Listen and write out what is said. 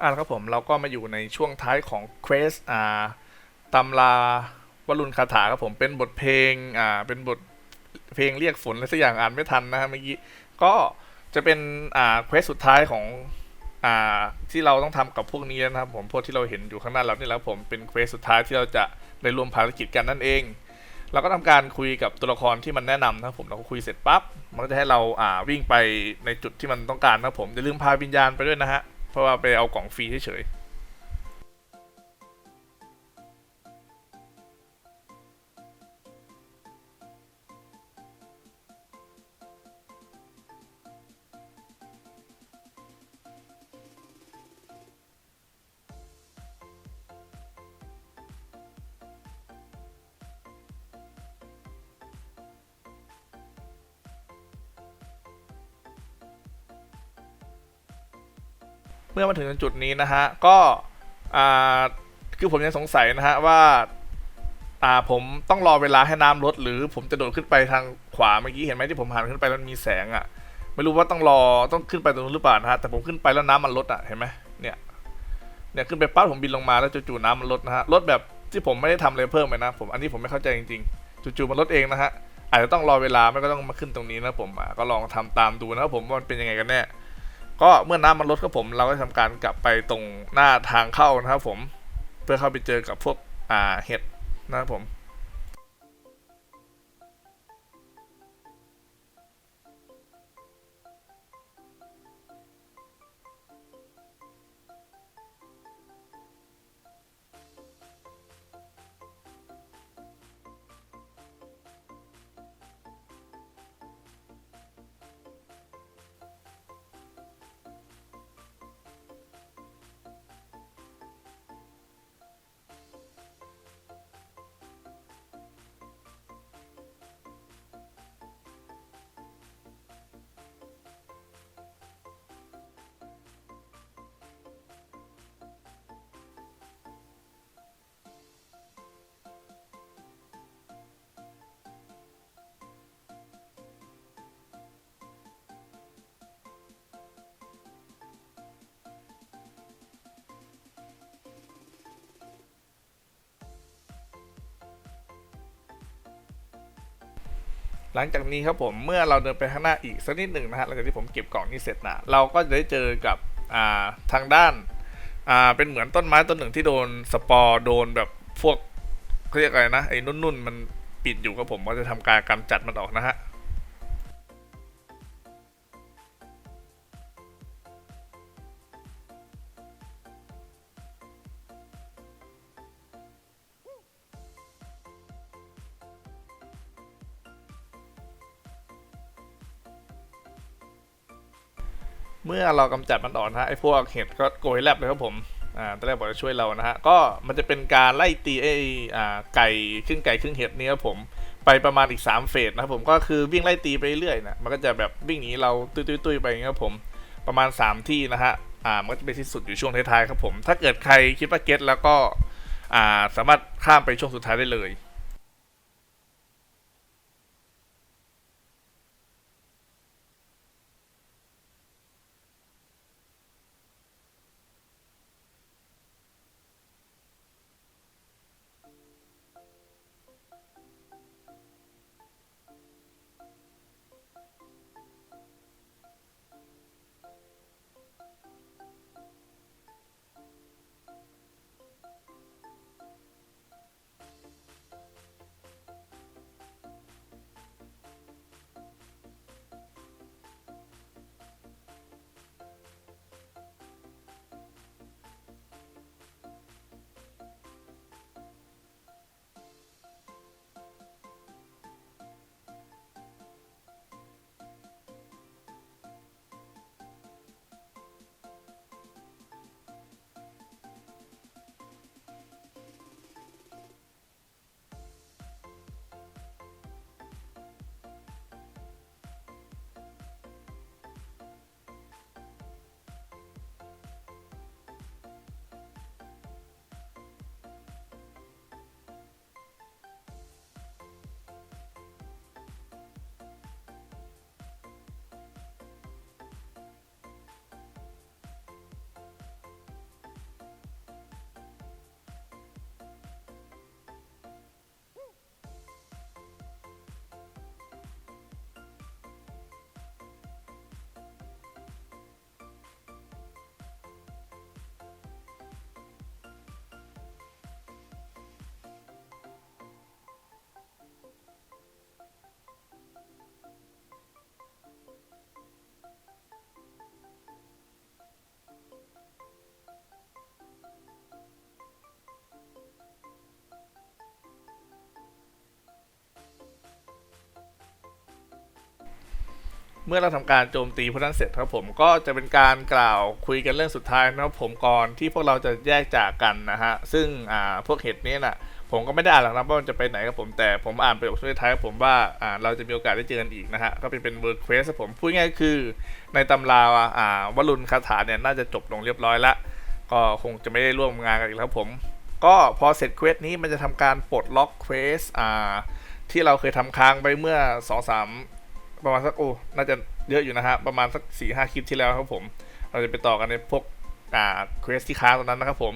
อ่าครับผมเราก็มาอยู่ในช่วงท้ายของเควสอ่าตำราวรุณคาถาครับผมเป็นบทเพลงอ่าเป็นบทเพลงเรียกฝนอะไรสักอย่างอ่านไม่ทันนะฮะเมื่อกี้ก็จะเป็นอ่าเควสสุดท้ายของอ่าที่เราต้องทำกับพวกนี้นะครับผมพวกที่เราเห็นอยู่ข้างหน้าเรานี่แล้วผมเป็นเควสสุดท้ายที่เราจะได้รวมภารกิจกันนั่นเอง เราก็ทำการคุยกับตัวละครที่มันแนะนำนะครับผมเราก็คุยเสร็จปั๊บมันก็จะให้เราอ่าวิ่งไปในจุดที่มันต้องการนะครับผมอย่าลืมพาวิญญาณไปด้วยนะฮะ เพราะว่าไปเอากล่องฟรีเฉย มื่อมาถึงจุดนี้นะฮะก็คือผมยังสงสัยนะฮะว่า่าผมต้องรอเวลาให้น้ำลด หรือผมจะโดดขึ้นไปทางขวาเมื่อกี้เห็นไหมที่ผมหันขึ้นไปแล้วมันมีแสงอะ่ะ ไม่รู้ว่าต้องรอต้องขึ้นไปตรงนู้นหรือเปล่านะฮะแต่ผมขึ้นไปแล้วน้ำมันลดอะ่ะเห็นไหมเนี่ยเนี่ยขึ้นไปปั๊บผมบินลงมาแล้วจู่ๆน้ำมันลดนะฮะลดแบบที่ผมไม่ได้ทำอะไรเพิ่มเลยนะผมอันนี้ผมไม่เข้าใจจริงๆจู่ๆมันลดเองนะฮะอาจจะต้องรอเวลาไม่ก็ต้องมาขึ้นตรงนี้นะผมก็ลองทำตามดูนะครับผมว่ามันเป็นยังไงกันแน่ ก็เมื่อน้ำมันลดครับผม เราก็ทำการกลับไปตรงหน้าทางเข้านะครับผม เพื่อเข้าไปเจอกับพวกอ่าเห็ดนะครับผม หลังจากนี้ครับผมเมื่อเราเดินไปข้างหน้าอีกสักนิดหนึ่งนะฮะหลังจากที่ผมเก็บกล่องนี้เสร็จนะเราก็จะได้เจอกับาทางด้านาเป็นเหมือนต้นไม้ต้นหนึ่งที่โดนสปอร์โดนแบบพวกเขาเรียกอะไรนะไอ้นุ่นๆมันปิดอยู่ครับผมก็จะทำการกำจัดมันออกนะฮะ เมื่อเรากำจัดมันออกนะฮะไอ้พวกเห็ดก็โกยแลบเลยครับผมอ่าตอนแรกบอกจะช่วยเรานะฮะก็มันจะเป็นการไล่ตีไอ้อ่าไก่ครึ่งไก่ครึ่งเห็ดนี่ครับผมไปประมาณอีก 3 เฟสนะครับผมก็คือวิ่งไล่ตีไปเรื่อยนะมันก็จะแบบวิ่งหนีเราตุ้ยๆๆไปอย่างเงี้ยครับผมประมาณ 3 ที่นะฮะอ่ามันก็จะไปที่สุดอยู่ช่วงท้ายๆครับผม ถ้าเกิดใครคิดว่าเก็ตแล้วก็อ่าสามารถข้ามไปช่วงสุดท้ายได้เลย เมื่อเราทำการโจมตีพวกนั้นเสร็จครับผมก็จะเป็นการกล่าวคุยกันเรื่องสุดท้ายนะครับผมก่อนที่พวกเราจะแยกจากกันนะฮะซึ่งอ่าพวกเห็ดนี้น่ะผมก็ไม่ได้อ่านหรอกนะว่ามันจะไปไหนครับผมแต่ผมอ่านประโยคสุดท้ายกับผมว่าอ่าเราจะมีโอกาสได้เจอกันอีกนะฮะก็เป็นเป็นเวิร์ดเควสผมพูดง่ายคือในตำราอ่าวรุณคาถาเนี่ยน่าจะจบลงเรียบร้อยละก็คงจะไม่ได้ร่วมงานกันอีกแล้วผมก็พอเสร็จเควสนี้มันจะทำการปลดล็อกเควสอ่าที่เราเคยทำค้างไปเมื่อ2อสาม ประมาณสักโอ้น่าจะเยอะอยู่นะฮะ ประมาณสัก4ี่ห้าคลิปที่แล้วครับผม เราจะไปต่อกันในพวกอ่าเควสที่ค้างตอนนั้นนะครับผม